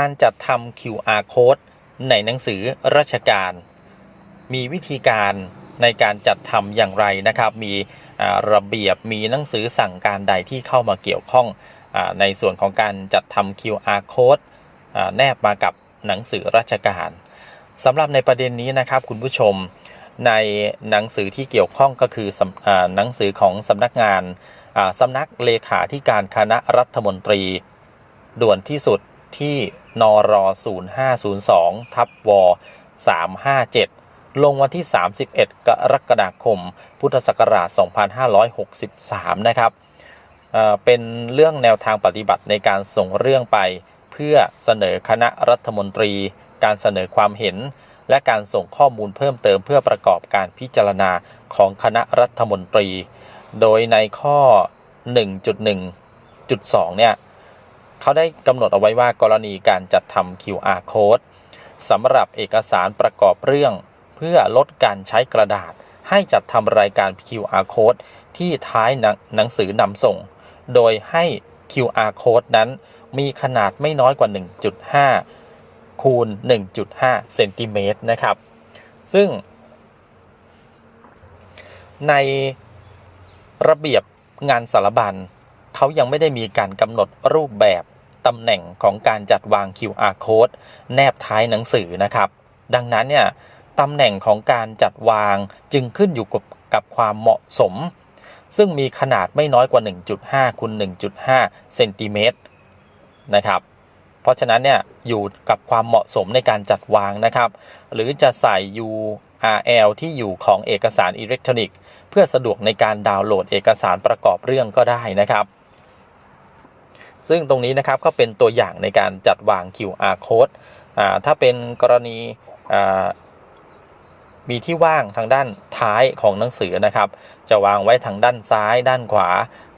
การจัดทำ QR code ในหนังสือราชการ มีวิธีการในการจัดทำอย่างไรนะครับ มีระเบียบมีหนังสือสั่งการใดที่เข้ามาเกี่ยวข้องอในส่วนของการจัดทำ QR code แนบมากับหนังสือราชการสำหรับในประเด็นนี้นะครับคุณผู้ชมในหนังสือที่เกี่ยวข้องก็คืออหนังสือของสำนักงานสำนักเลขาธิการคณะรัฐมนตรี ด่วนที่สุด ที่นร0502ทับว357 ลงวันที่ 31 กรกฎาคม พุทธศักราช 2563 นะครับเอ่อเป็นเรื่องแนวทางปฏิบัติในการส่งเรื่องไป เพื่อเสนอคณะรัฐมนตรี การเสนอความเห็น และการส่งข้อมูลเพิ่มเติมเพื่อประกอบการพิจารณาของคณะรัฐมนตรี โดยในข้อ 1.1.2 เนี่ย เขาได้กำหนดเอาไว้ว่ากรณีการจัดทำ QR code สำหรับเอกสารประกอบเรื่อง เพื่อลดการใช้กระดาษ ให้จัดทำรายการ QR code ที่ท้ายหนังหนังสือนำส่ง โดยให้ QR code นั้นมีขนาดไม่น้อยกว่า 1.5 คูณ 1.5 เซนติเมตรนะครับ ซึ่ง ในระเบียบงานสารบัญ เขายังไม่ได้มีการกำหนดรูปแบบตำแหน่งของการจัดวาง QR code แนบท้ายหนังสือนะครับ ดังนั้นเนี่ยตำแหน่งของการจัดวางจึงขึ้นอยู่กับกับความเหมาะสม ซึ่งมีขนาดไม่น้อยกว่า 1.5คูณ1.5เซนติเมตรนะครับเพราะฉะนั้นเนี่ยอยู่กับความเหมาะสมในการจัดวางนะครับ หรือจะใส่ URL ที่อยู่ของเอกสารอิเล็กทรอนิกส์ เพื่อสะดวกในการดาวน์โหลดเอกสารประกอบเรื่องก็ได้นะครับ ซึ่งตรงนี้นะครับก็เป็นตัวอย่างในการจัดวาง QR code อ่าถ้าเป็นกรณีอ่ามีที่ว่างทางด้านท้ายของหนังสือนะครับ จะวางไว้ทางด้านซ้ายด้านขวา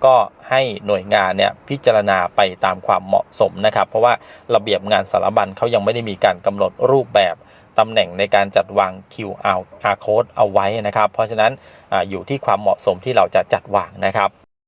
ก็ให้หน่วยงานเนี่ยพิจารณาไปตามความเหมาะสมนะครับ เพราะว่าระเบียบงานสารบัญเขายังไม่ได้มีการกำหนดรูปแบบตำแหน่งในการจัดวาง QR code เอาไว้นะครับ เพราะฉะนั้นออยู่ที่ความเหมาะสมที่เราจะจัดวางนะครับ